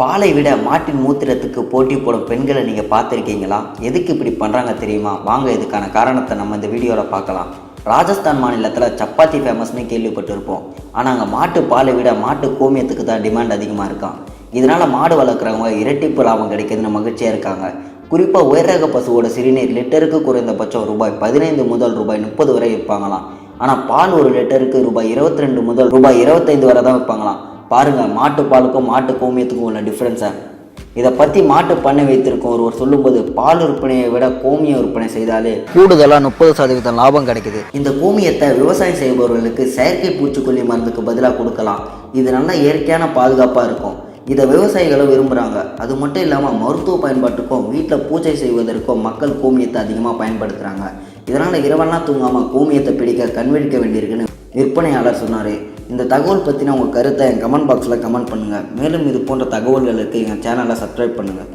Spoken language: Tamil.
பாலை விட மாட்டின் மூத்திரத்துக்கு போட்டி போடும் பெண்களை நீங்கள் பார்த்துருக்கீங்களா? எதுக்கு இப்படி பண்ணுறாங்க தெரியுமா? வாங்க இதுக்கான காரணத்தை நம்ம இந்த வீடியோவில் பார்க்கலாம். ராஜஸ்தான் மாநிலத்தில் சப்பாத்தி ஃபேமஸ்னு கேள்விப்பட்டிருப்போம். ஆனால் அங்கே மாட்டு பாலை விட மாட்டு கோமியத்துக்கு தான் டிமாண்ட் அதிகமாக இருக்கான் இதனால் மாடு வளர்க்குறவங்க இரட்டிப்பு லாபம் கிடைக்குதுன்னு மகிழ்ச்சியாக இருக்காங்க. குறிப்பாக உயர்ரக பசுவோட சிறுநீர் லிட்டருக்கு குறைந்தபட்சம் ரூபாய் பதினைந்து முதல் ரூபாய் முப்பது வரை விற்பாங்களாம். ஆனால் பால் ஒரு லிட்டருக்கு ரூபாய் இருபத்தி ரெண்டு முதல் ரூபாய் இருபத்தைந்து வரை தான் விற்பாங்களாம். பாருங்கள் மாட்டுப்பாலுக்கும் மாட்டு கோமியத்துக்கும் உள்ள டிஃப்ரென்ஸை இதை பற்றி மாட்டு பண்ணை வைத்திருக்கும். ஒருவர் சொல்லும்போது பால் விற்பனையை விட கோமிய விற்பனை செய்தாலே கூடுதலாக முப்பது சதவீதம் லாபம் கிடைக்குது. இந்த கோமியத்தை விவசாயம் செய்பவர்களுக்கு செயற்கை பூச்சிக்கொல்லி மருந்துக்கு பதிலாக கொடுக்கலாம். இது நல்ல இயற்கையான பாதுகாப்பாக இருக்கும். இதை விவசாயிகளும் விரும்புகிறாங்க அது மட்டும் இல்லாமல் மருத்துவ பயன்பாட்டுக்கும் வீட்டில் பூஜை செய்வதற்கும் மக்கள் கோமியத்தை அதிகமாக பயன்படுத்துகிறாங்க இதனால் இரவெல்லாம் தூங்காமல் கோமியத்தை பிடிக்க கண்விழிக்க வேண்டியிருக்குன்னு விற்பனையாளர் சொன்னார். இந்த தகவல் பற்றின உங்கள் கருத்தை என் கமெண்ட் பாக்ஸில் கமெண்ட் பண்ணுங்கள் மேலும் இது போன்ற தகவல்களுக்கு எங்கள் சேனலை சப்ஸ்கிரைப் பண்ணுங்கள்